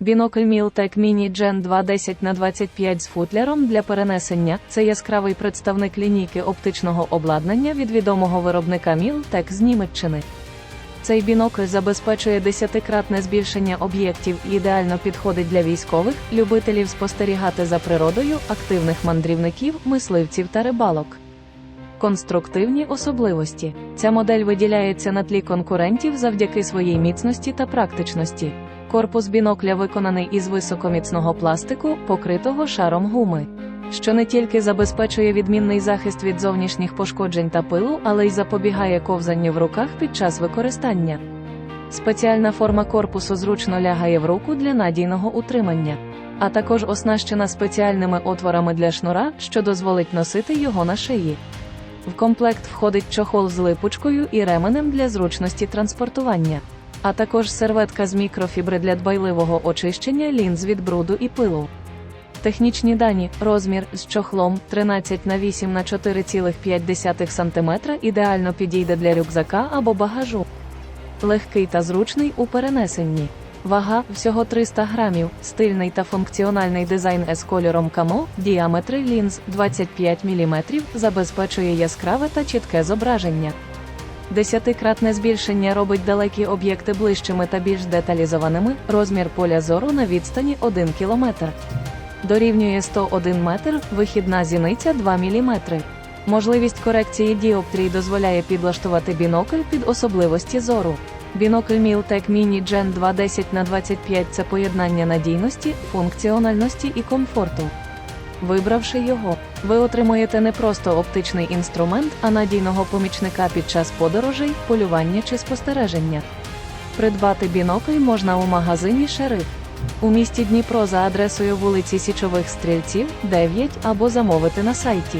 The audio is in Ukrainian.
Бінокль Мілтек Mini Gen 2 10 на 25 з футляром для перенесення це яскравий представник лінійки оптичного обладнання від відомого виробника Мілтек з Німеччини. Цей бінокль забезпечує десятикратне збільшення об'єктів і ідеально підходить для військових, любителів спостерігати за природою, активних мандрівників, мисливців та рибалок. Конструктивні особливості. Ця модель виділяється на тлі конкурентів завдяки своїй міцності та практичності. Корпус бінокля виконаний із високоміцного пластику, покритого шаром гуми, що не тільки забезпечує відмінний захист від зовнішніх пошкоджень та пилу, але й запобігає ковзанню в руках під час використання. Спеціальна форма корпусу зручно лягає в руку для надійного утримання, а також оснащена спеціальними отворами для шнура, що дозволить носити його на шиї. В комплект входить чохол з липучкою і ременем для зручності транспортування, а також серветка з мікрофібри для дбайливого очищення лінз від бруду і пилу. Технічні дані, розмір з чохлом 13 на 8 на 4,5 см ідеально підійде для рюкзака або багажу. Легкий та зручний у перенесенні. Вага всього 300 грамів, стильний та функціональний дизайн з кольором камо, діаметри лінз 25 мм забезпечує яскраве та чітке зображення. Десятикратне збільшення робить далекі об'єкти ближчими та більш деталізованими, розмір поля зору на відстані 1 км. Дорівнює 101 метр, вихідна зіниця 2 мм. Можливість корекції діоптрій дозволяє підлаштувати бінокль під особливості зору. Бінокль Мілтек Mini Gen 2 10 на 25 це поєднання надійності, функціональності і комфорту. Вибравши його, ви отримуєте не просто оптичний інструмент, а надійного помічника під час подорожей, полювання чи спостереження. Придбати бінокль можна у магазині Шериф у місті Дніпро за адресою вулиці Січових Стрільців, 9 або замовити на сайті